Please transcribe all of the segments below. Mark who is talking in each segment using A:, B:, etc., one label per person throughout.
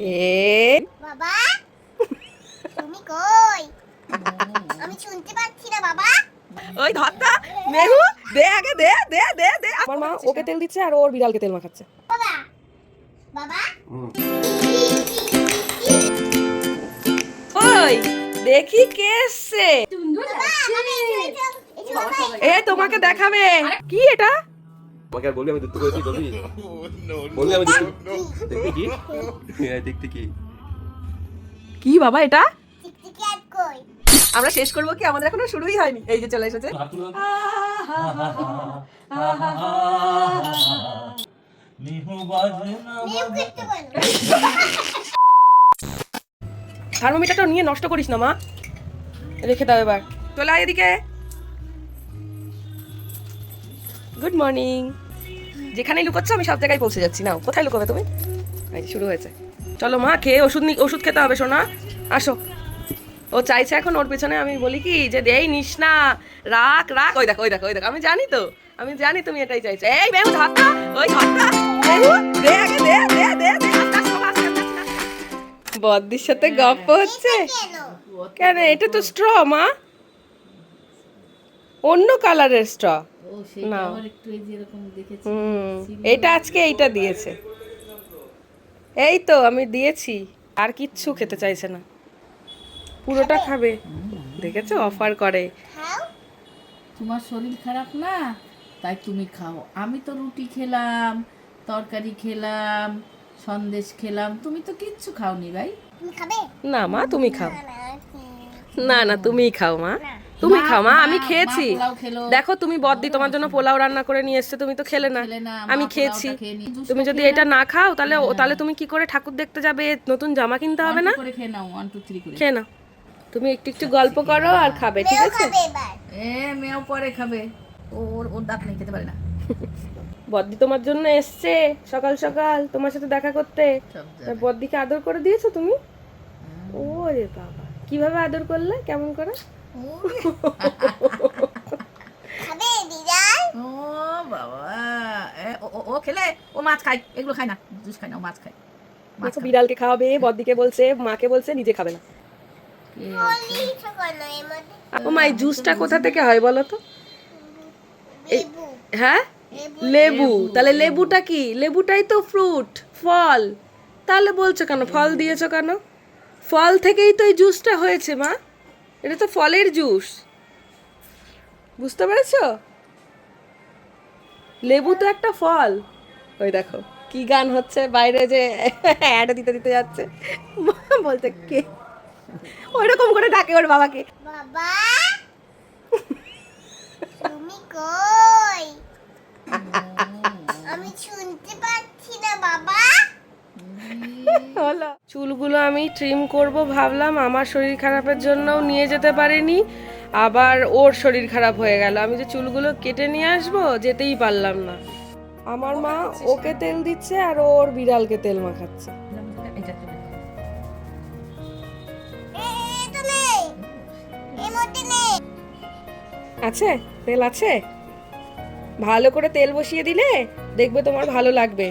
A: এ
B: বাবা? তুমি কই? আমি শুনতে পাচ্ছি না বাবা।
A: ওই ধরতা মেহু দে আগে দে দে দে দে। আমার মা ওকে তেল দিচ্ছে আর ওর বিড়ালকে তেল মাখাচ্ছে।
B: বাবা বাবা।
A: ওই দেখি কে এসছে। এ তোমাকে দেখাবে। কি এটা?
C: আমাকে আর বলবি আমি দুধ করেছি বলবি বলবি আমি দুধ দেখতে কি হ্যাঁ দেখতে কি
A: কি বাবা এটা? আমরা শেষ করব কি? আমাদের এখনও শুরুই হয়নি। এই যে চলে এসেছে।
B: বলো।
A: থার্মোমিটারটা নিয়ে নষ্ট করিস না মা। রেখে দাও এবার। চলে আয় এদিকে। গুড মর্নিং যেখানেই লুকোচ্ছ আমি সব জায়গায় পৌঁছে যাচ্ছি। নাও, কোথায় লুকোবে তুমি? এই শুরু হয়েছে। চলো মা, খেয়ে ওষুধ ওষুধ খেতে হবে শোনা আসো। ও চাইছে এখন ওর পেছনে, আমি বলি কি, যে দেই নিস না রাখ রাখ। ওই দেখো ওই দেখো ওই দেখো। আমি জানি তো, আমি জানি তুমি এটাই চাইছো। এই মেহু ধরতা ওই মেহু দে আগে, দে দে দে দে। বদ্দির সাথে গপ্প হচ্ছে।
B: কেন?
A: এটা তো স্ট্র মা। অন্য কালারের স্ট্র। না। এটা আজকে এইটা দিয়েছে। এই তো আমি দিয়েছি। আর কিচ্ছু খেতে চাইছে না। পুরোটা খাবে? দেখেছ? অফার করে।
D: তোমার শরীর খারাপ না? তাই তুমি খাও। আমি তো রুটি খেলাম তরকারি খেলাম সন্দেশ খেলাম। তুমি তো কিচ্ছু খাওনি ভাই।
B: তুমি
A: না মা তুমি খাও।
B: না, না, হুম,
A: না না তুমিই খাও মা।
B: না।
A: তুমি খাও মা আমি খেয়েছি।
D: পোলাও
A: দেখো তুমি বদ্দি তোমার জন্য পোলাও রান্না করে নিয়ে এসছে তুমি তো খেলে না। আমি খেয়েছি। তুমি যদি এটা না খাও তাহলে তাহলে তুমি কি করে ঠাকুর দেখতে যাবে? নতুন জামা কিনতে হবে না?
D: খেয়ে নাও ওয়ান টু থ্রি করে।
A: খেয়ে নাও। তুমি একটু একটু গল্প করো আর খাবে ঠিক আছে?
D: এ মেয়েও পরে খাবে। ওর ওর দাঁত নেই খেতে পারে না।
A: বদ্দি তোমার জন্য এসছে সকাল সকাল তোমার সাথে দেখা করতে। বদ্দিকে আদর করে দিয়েছ তুমি? ওরে বাবা কীভাবে আদর করলে? কেমন করে?
D: ও বাবা ও ও- ও খেলে? ও মাছ খায় এগুলো খায় না জুস খায় না ও মাছ খায়। মাছ
A: বিড়ালকে খাওয়াবে বদ্দিকে বলছে মাকে বলছে নিজে খাবে না। ও মা এই জুসটা কোথা থেকে হয় বলো তো?
B: লেবু।
A: হ্যাঁ?
B: লেবু।
A: লেবু। তাহলে লেবুটা কি? লেবুটাই তো ফ্রুট ফল। তাহলে বলছো কেন? ফল দিয়েছ কেন? ফল থেকেই তো এই জুসটা হয়েছে মা। এটা তো ফলের জুস। বুঝতে পেরেছ? লেবু তো একটা ফল। ওই দেখো কি গান হচ্ছে বাইরে যে অ্যাড দিতে দিতে যাচ্ছে। বলতে কে? ওইরকম করে ডাকে ওর বাবাকে।
B: বাবা তুমি কই? আমি শুনতে পাচ্ছি না বাবা।
A: চুলগুলো আমি ট্রিম করব ভাবলাম আমার শরীর খারাপের জন্যও নিয়ে যেতে পারিনি আবার ওর শরীর খারাপ হয়ে গেল। আমি যে চুলগুলো কেটে নিয়ে আসব যেতেই পারলাম না। আমার মা ওকে তেল দিচ্ছে আর ওর বিড়ালকে তেল মাখাচ্ছে। আছে? তেল আছে? ভালো করে তেল বসিয়ে দিলে দেখবে তোমার ভালো লাগবে।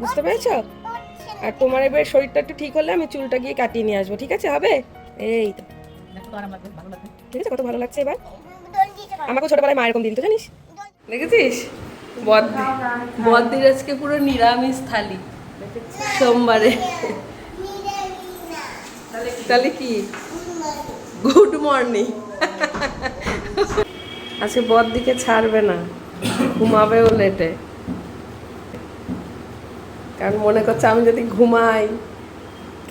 A: বুঝতে পেরেছ। আর তোমার এবার শরীরটা একটু ঠিক হলে আমি চুলটা গিয়ে কাটিয়ে নিয়ে আসব ঠিক আছে? হবে? এই তো। ঠিক আছে? কত ভালো লাগছে এবার। আমাকে ছোটবেলায় মা এরকম দিন তো জানিস? দেখেছিস? বদ্দি বদ্দির আজকে পুরো নিরামিষ থালি। সোমবারে। তাহলে কি? Good morning. আজকে বদ্দিকে ছাড়বে না। ঘুমাবেও লেটে। কারণ মনে করছে আমি যদি ঘুমাই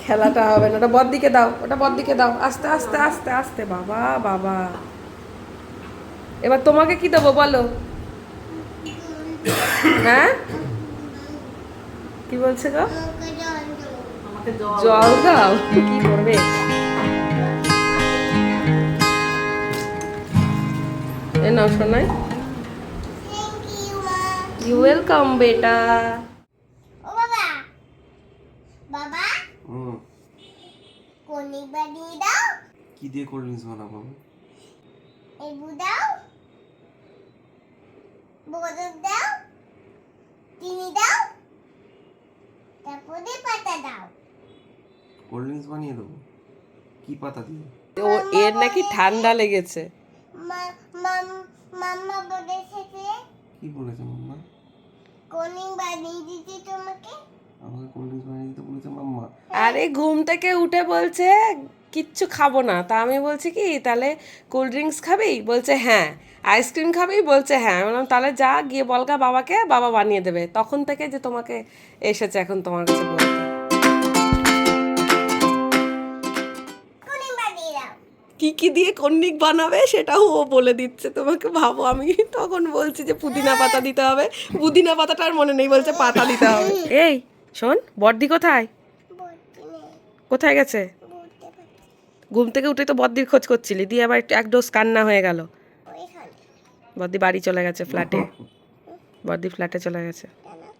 A: খেলাটা হবে না। ওটা বদ্দিকে দাও ওটা বদ্দিকে দাও। আস্তে আস্তে আস্তে আস্তে বাবা বাবা। এবার তোমাকে কি দেবো বলো? হ্যাঁ? কি বলছে গো?
B: জল দাও।
A: কি করবে? এ নাও শোনাই। ইউ ওয়েলকাম বেটা
B: ও বাবা বাবা
C: হুম
B: কনি বানিয়ে দাও।
C: কি দিয়ে কোল্ড ড্রিঙ্কস বানাবো? আমি?
B: লেবু দাও। বরফ দাও। চিনি দাও। তারপরে পাতা দাও।
C: কোল্ড ড্রিঙ্কস বানিয়ে দেবো? কি পাতা দিয়ে?
A: ও এর নাকি ঠান্ডা লেগেছে।
B: মাম্মা বলেছে যে
C: কি বলেছে মাম্মা?
B: কোনি বানিয়ে দিতে তোমাকে।
C: আমাকে কোল্ড ড্রিঙ্কস বানিয়ে দিতে বলেছে মাম্মা।
A: আরে ঘুম থেকে উঠে বলছে কিচ্ছু খাব না। তা আমি বলছি কি তাহলে কোল্ড ড্রিঙ্কস খাবি? বলছে হ্যাঁ। আইসক্রিম খাবি? বলছে হ্যাঁ। আমি বললাম তাহলে যা গিয়ে বলকা বাবাকে বাবা বানিয়ে দেবে। তখন থেকে যে তোমাকে এসেছে এখন তোমার কাছে বলতে।
B: কোনি
A: কি কি দিয়ে কন্নিক বানাবে সেটাও ও বলে দিচ্ছে তোমাকে ভাবো। আমি তখন বলছি যে পুদিনা পাতা দিতে হবে। পুদিনা পাতাটা আর মনে নেই বলছে পাতা দিতে হবে। এই শোন বর্দি কোথায়? কোথায় গেছে? ঘুম থেকে উঠে তো বদ্দির খোঁজ করছিলি, দিয়ে আবার এক ডোজ কান্না হয়ে গেল। বদ্দি বাড়ি চলে গেছে ফ্ল্যাটে। বদ্দি ফ্ল্যাটে চলে গেছে।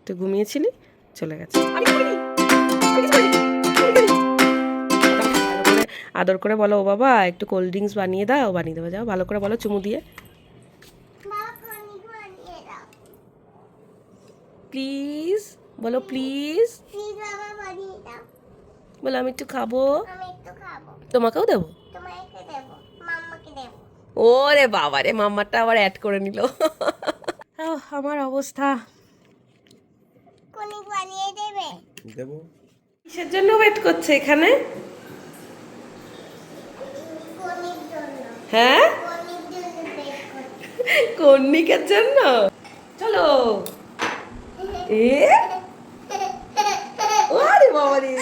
A: তুই ঘুমিয়েছিলি? চলে গেছে। আদর করে বলো, ও বাবা, একটু কোল্ড ড্রিঙ্কস বানিয়ে দাও, বানিয়ে দেবো, যাও, ভালো করে বলো, চুমু দিয়ে। প্লিজ, বলো প্লিজ
B: বাবা, বানিয়ে দাও।
A: বলো আমি একটু খাব?
B: আমি একটু খাব।
A: তোমাকেও দেবো?
B: তোমাকে দেবো মাম্মাকে দেবো।
A: ওরে বাবা রে মাম্মাটা আবার অ্যাড করে নিল। আমার অবস্থা।
B: বানিয়ে দেবে?
C: দেবো।
A: কিসের জন্য ওয়েট করছে এখানে? হ্যাঁ? কর্ণিকের জন্য? চলো। এ? ওরে বাবা রে।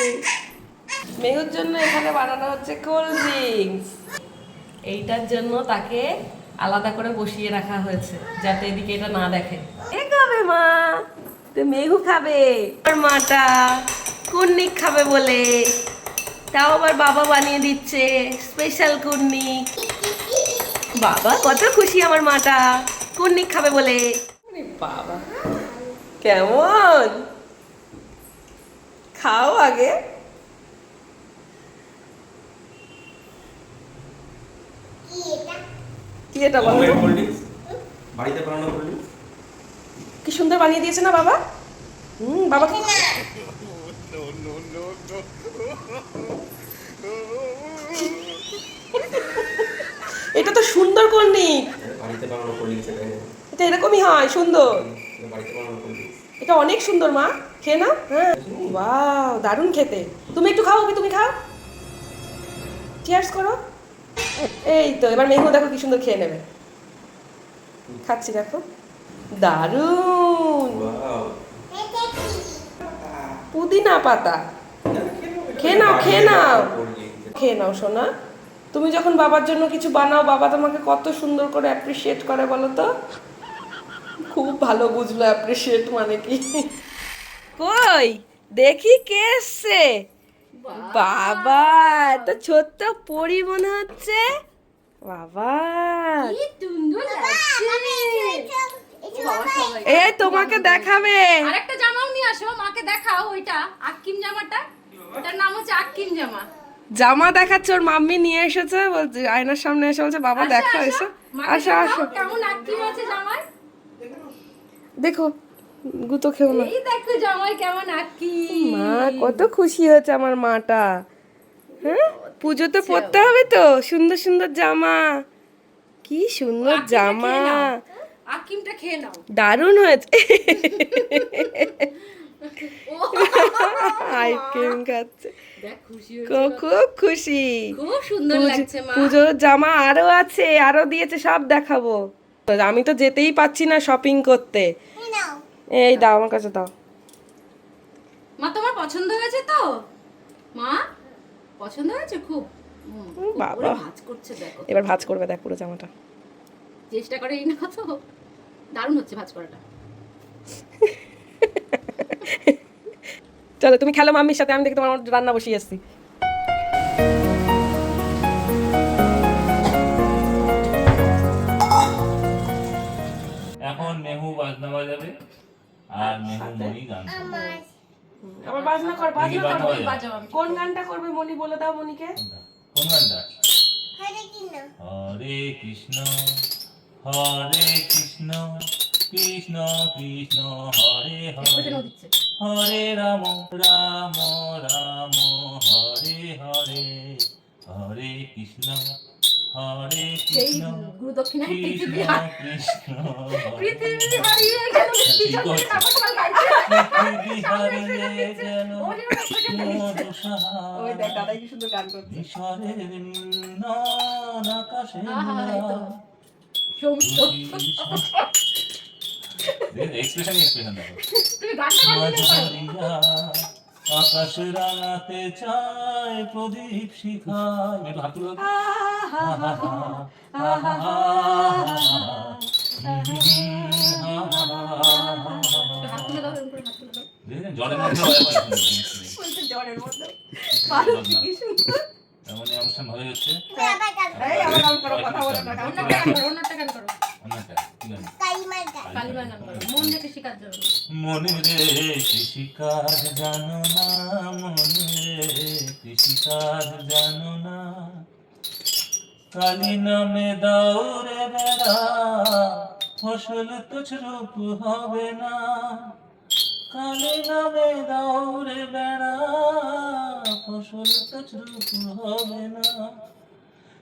A: মেহুর জন্য এখানে বানানো হচ্ছে কোল্ড ড্রিঙ্কস। এইটার জন্য তাকে আলাদা করে বসিয়ে রাখা হয়েছে, যাতে এদিকে এটা না দেখে। এ খাবে মা, তো মেঘু খাবে। আর মাটা কুন্নিক খাবে বলে। তাও আবার বাবা বানিয়ে দিচ্ছে স্পেশাল কুন্নিক বাবা, কত খুশি আমার মাটা কুন্নিক খাবে বলে। বাবা, কেমন? খাও আগে।
B: কি এটা
A: বলো তো?
C: বাড়িতে বানানো কোল্ড
A: কি সুন্দর বানিয়ে দিয়েছে না বাবা? হুম বাবা এটা তো সুন্দর কর্নিক
C: বাড়িতে বানানো কোল্ড এটা
A: এরকমই হয় সুন্দর।
C: এটা বাড়িতে বানানো কোল্ড
A: এটা অনেক সুন্দর মা। খেয়ে না হ্যাঁ। বাও দারুণ খেতে। তুমি একটু খাও কি তুমি খাও। চিয়ার্স করো। এই তো এবার মেঘু দেখো কি সুন্দর খেয়ে নেবে। খাচ্ছি দেখো। দারুণ!
C: ওয়াও।
A: পুদিনা পাতা। খেয়ে নাও খেয়ে নাও। খেয়ে নাও সোনা। তুমি যখন বাবার জন্য কিছু বানাও বাবা তোমাকে কত সুন্দর করে অ্যাপ্রিসিয়েট করে বলো তো? খুব ভালো বুঝলো অ্যাপ্রিসিয়েট মানে কি। কই? দেখি কে এসছে। বাবা তো ছোট্ট পরি মনে হচ্ছে। বাবা। এ তোমাকে দেখাবে।
E: আরেকটা জামাও নিয়ে আসো মাকে দেখাও ওইটা আক্কিম জামাটা। ওটার নাম হচ্ছে আক্কিম জামা।
A: জামা দেখাচ্ছে ওর মাম্মি নিয়ে এসেছে বলছে আয়নার সামনে এসে বলছে বাবা দেখো এসো। আসো আসো।
E: কেমন আক্কিম আছে জামাই
A: দেখো গুতো খেও না।
E: এই দেখো জামাই কেমন আক্কিম
A: মা কত খুশি হয়েছে আমার মাটা। হ্যাঁ? পুজো তো পরতে হবে তো সুন্দর সুন্দর জামা। কি সুন্দর জামা।
E: আক্কিমটা খেয়ে নাও।
A: দারুণ হয়েছে। আইসক্রিম খাচ্ছে।
E: দেখ
A: খুব খুব খুশি।
E: খুব সুন্দর
A: পুজো-
E: লাগছে
A: পুজোর জামা আরও আছে আরও দিয়েছে সব দেখাবো। আমি তো যেতেই পাচ্ছি না শপিং করতে।
B: এই
A: দাও আমার কাছে দাও।
E: মা তোমার পছন্দ হয়েছে তো? মা পছন্দ হয়েছে খুব?
A: বাবা।
E: ভাঁজ করছে দেখো।
A: এবার ভাজ করবে দেখ পুরো জামাটা।
E: চেষ্টা করে এই না তো। দারুণ হচ্ছে ভাঁজ করাটা।
A: চলো তুমি খেলো মাম্মির সাথে আমি দেখি তোমার রান্না বসিয়ে এসছি
F: এখন মেহু বাজনা বাজাবে। আর মেহু মনি গান
B: আমার
A: আবার বাজনা কর বাজনা কর
F: বাজাবে?
E: বাজাও
A: কোন গানটা করবে মনি বলে দাও মনিকে?
F: কোন গানটা?
B: হরে কি না
F: হরে কৃষ্ণ হরে কৃষ্ণ কৃষ্ণ কৃষ্ণ হরে হরে। হরে রাম রাম রাম হরে হরে। হরে কৃষ্ণ। হরে কৃষ্ণ কৃষ্ণ
E: পৃথিবী হার-
F: কৃষ্ণ।
E: পৃথিবী হারিয়ে গেল।
F: পৃথিবী গেল
E: ওই
A: দেখ কি সুন্দর গান করছে।
F: ঈশ্বরের আকাশে এক্সপ্রেশন এক্সপ্রেশন দেখো।
E: তুমি গানটা
F: আকাশ রাঙাতে চায় প্রদীপ শিখায়। একটু হাত তুলে দাও। তো।
E: হাত
F: মনে রে কৃষিকাজ জানো না মনে রে কৃষিকাজ জানো না। কালী নামে দৌড়ে বেড়া ফসল তুছরূপ হবে না। কালী নামে দৌড়ে বেড়া ফসল তুছরূপ হবে না।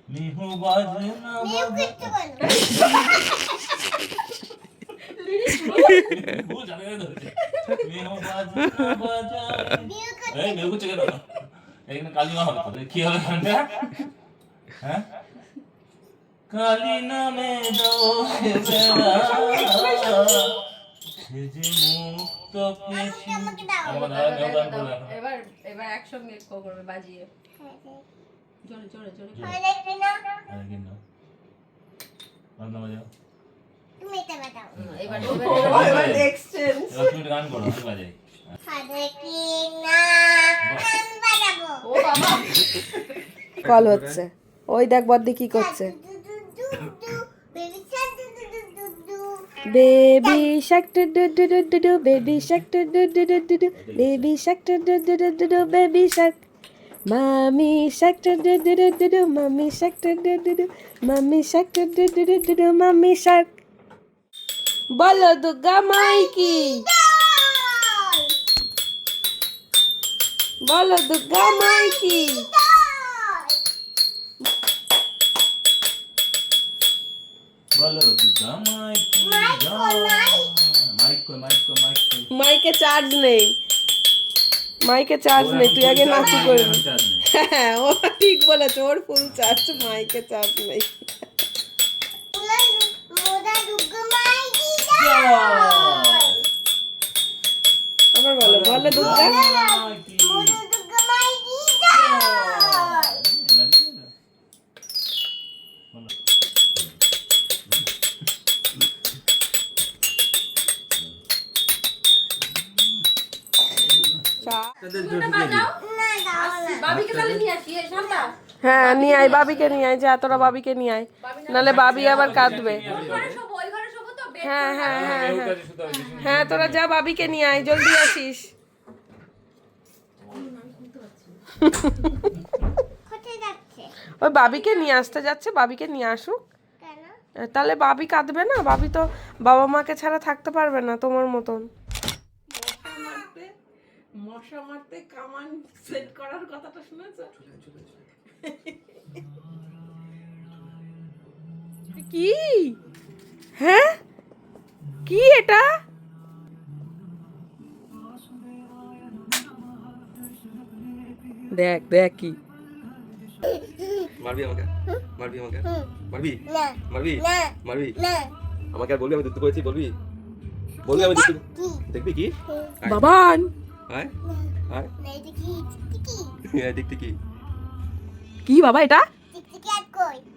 F: মিহু বাজনা বাজনা কি হবে হ্যাঁ কালী নামে মুক্ত।
E: এবার এবার একসঙ্গে করবে বাজিয়ে। জোরে জোরে জোরে।
B: হরে কৃষ্ণ
F: আরে কি বাজাও।
B: তুমি এটা বাজাও
E: এবার এবার
A: এবার এক্সচেঞ্জ
F: তুমি গান করো আমি বাজাই
B: হরে কৃষ্ণ আমি বাজাবো
E: ও বাবা
A: কল হচ্ছে ওই দেখ বদ্দি কি করছে
B: baby shark
A: do do do do do do baby shark do do do do do do baby shark do do do do do do baby shark mommy shark do do do do do do mommy shark do do do do mommy shark do do do do mommy শাক বলো দুর্গা মাই কি বলো দুর্গা মাই কি
B: মাইকে।
A: Charge নেই। মাইকে charge নেই তুই আগে নাচি করবি। হ্যাঁ ও ঠিক বলেছে ওর ফুল চার্জ মাইকে চার্জ নেই। হ্যাঁ নিয়ে আয় বাবিকে নিয়ে আয় যা তোরা বাবিকে নিয়ে আয়। নাহলে বাবি আবার কাঁদবে। হ্যাঁ হ্যাঁ হ্যাঁ হ্যাঁ হ্যাঁ। তোরা যা বাবিকে নিয়ে আয় জলদি আসিস। ওই বাবিকে নিয়ে আসতে যাচ্ছে বাবিকে নিয়ে আসুক। তাহলে বাবি কাঁদবে না? বাবি তো বাবা মাকে ছাড়া থাকতে পারবে না তোমার মতন। মশা মারতে কামান সেট করার কথাটা শুনেছো? কি? হ্যাঁ? কি এটা? দেখ দেখ কি।
C: মারবি আমাকে? মারবি আমাকে? মারবি?
B: না।
C: মারবি?
B: না।
C: মারবি?
B: না।
C: আমাকে আর বলবি আমি দুত্তু করেছি বলবি? বলবি আমি দেখবি কি?
A: বাবান!
C: আয় আয়।
B: কি টিকটিকি।
C: কি
A: কি বাবা এটা?
B: টিকটিকি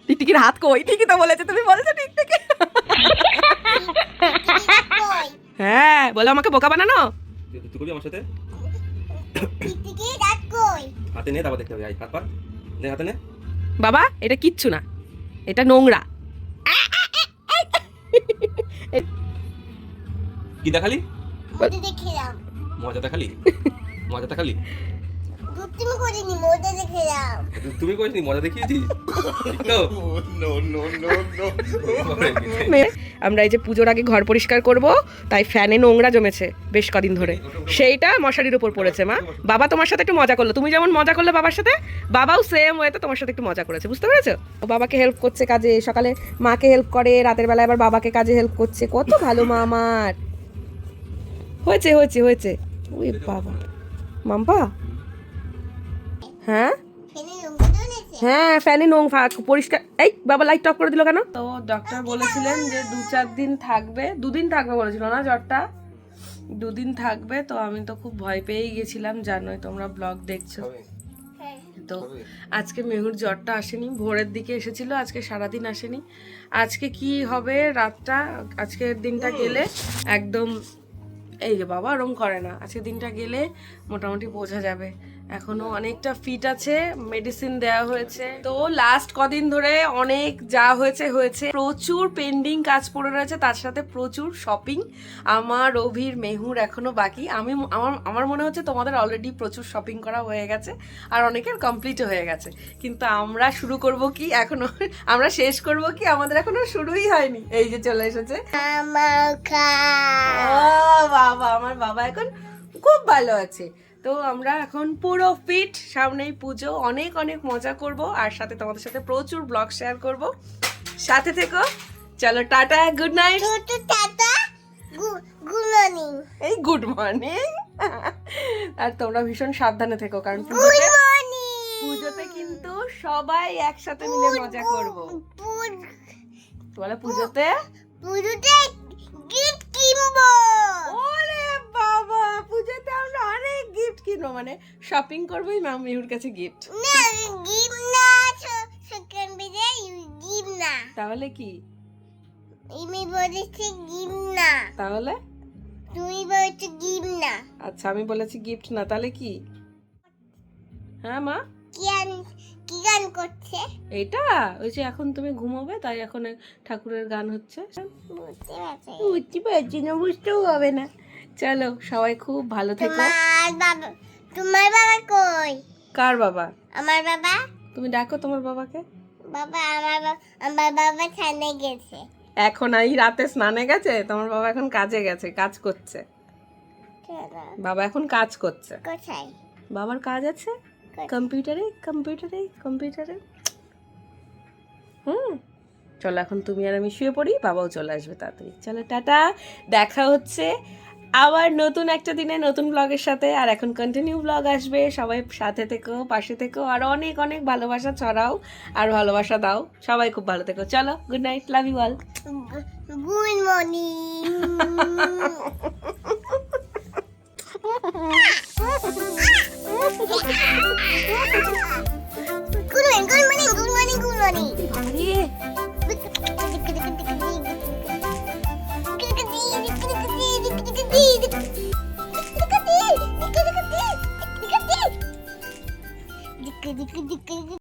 A: টিকটিকির হাত কই? ঠিকই তো বলেছে তুমি বলেছ টিকটিকি। হ্যাঁ বলো আমাকে বোকা বানানো?
C: তুই করবি আমার সাথে? হাতে নে তারপর দেখতে হবে। হাত পার নে হাতে নে।
A: বাবা এটা কিচ্ছু না। এটা নোংরা।
C: কি দেখালি?
B: মধ্যে দেখিলাম
C: মজা দেখালি মজা দেখালি
B: দুষ্টুমি করিনি মজা দেখেলাম।
C: তুমি করিস মজা দেখিয়েছি? ঠিক তো?
A: মেয়ে, আমরা এই যে পুজোর আগে ঘর পরিষ্কার করব তাই ফ্যানে নোংরা জমেছে বেশ কদিন ধরে। সেইটা মশারির উপর পড়েছে মা। বাবা তোমার সাথে একটু মজা করল। তুমি যেমন মজা করলে বাবার সাথে বাবাও সেম ওয়েতে তোমার সাথে একটু মজা করেছে। বুঝতে পেরেছ? ও বাবাকে হেল্প করছে কাজে সকালে মাকে হেল্প করে রাতের বেলায় আবার বাবাকে কাজে হেল্প করছে। কত ভালো মা আমার। হয়েছে হয়েছে হয়েছে। ওই বাবা। মাম্পা? হ্যাঁ? হ্যাঁ ফ্যানে নোং পরিষ্কার। এই, বাবা লাইট অফ করে দিল কেন? তো ডক্টর বলেছিলেন যে দু চার দিন থাকবে, দুদিন থাকবে বলেছিল না জ্বরটা? দুদিন থাকবে, তো আমি তো খুব ভয় পেয়েই গেছিলাম, জানোই তোমরা ব্লগ দেখছ। তো আজকে মেহুর জ্বরটা আসেনি, ভোরের দিকে এসেছিল, আজকে সারাদিন আসেনি। আজকে কি হবে রাতটা? আজকের দিনটা গেলে একদম এই যে বাবা ওরম করে না। আজকে দিনটা গেলে মোটামুটি বোঝা যাবে। এখনও অনেকটা ফিট আছে মেডিসিন দেওয়া হয়েছে। তো লাস্ট কদিন ধরে অনেক যা হয়েছে হয়েছে। প্রচুর পেন্ডিং কাজ পড়ে রয়েছে তার সাথে প্রচুর শপিং আমার অভির মেহুর এখনও বাকি। আমি আমার আমার মনে হচ্ছে তোমাদের অলরেডি প্রচুর শপিং করা হয়ে গেছে আর অনেকের কমপ্লিট হয়ে গেছে। কিন্তু আমরা শুরু করব কি এখনও? আমরা শেষ করব কি? আমাদের এখনও শুরুই হয়নি। এই যে চলে এসেছে। বাবা আমার বাবা এখন খুব ভালো আছে। তো আমরা এখন পুরো ফিট সামনেই পুজো অনেক অনেক মজা করব আর সাথে তোমাদের সাথে প্রচুর ব্লগ শেয়ার করব। সাথে থেকো চলো tata good night
B: tata good morning
A: এই গুড মর্নিং আর তোমরা ভীষণ সাবধানে থেকো কারণ পুজোতে পুজোতে কিন্তু সবাই একসাথে মিলে মজা করব। বলে পুজোতে?
B: পুজোতে গিফট কিনবো।
A: কিনবো মানে শপিং করবোই মা মেহুর কাছে গিফট তাহলে কি?
B: আমি বলেছি গিফট না।
A: তাহলে?
B: তুমি বলছো গিফট না।
A: আচ্ছা আমি বলেছি গিফট না তাহলে কি? হ্যাঁ মা?
B: কি গান কি গান করছে?
A: এইটা ওই যে এখন তুমি ঘুমোবে তাই এখন ঠাকুরের গান হচ্ছে।
B: বুঝতে পারছি
A: না বুঝতেও হবে না। চলো সবাই খুব ভালো থেকো।
B: তোমার বাবা তোমার বাবা কই?
A: কার বাবা?
B: আমার বাবা?
A: তুমি ডাকো তোমার বাবাকে।
B: বাবা আমার বাবা আমার বাবা ছানে গেছে।
A: এখন এই রাতে স্নানে গেছে? তোমার বাবা এখন কাজে গেছে কাজ করছে? বাবা এখন কাজ করছে।
B: কোথায়?
A: বাবার কাজ আছে? কম্পিউটারে কম্পিউটারে কম্পিউটারে। হুম চলো এখন তুমি আর আমি শুয়ে পড়ি বাবাও চলে আসবে তাড়াতাড়ি। চলো টাটা। দেখা হচ্ছে আবার নতুন একটা দিনে নতুন ব্লগের সাথে আর এখন কন্টিনিউ ব্লগ আসবে। সবাই সাথে থেকো পাশে থেকো আর অনেক অনেক ভালোবাসা ছড়াও আর ভালোবাসা দাও। সবাই খুব ভালো থেকো। চলো good night love you all
B: good morning good morning good morning good morning
A: আরে
B: দিক দিক দিক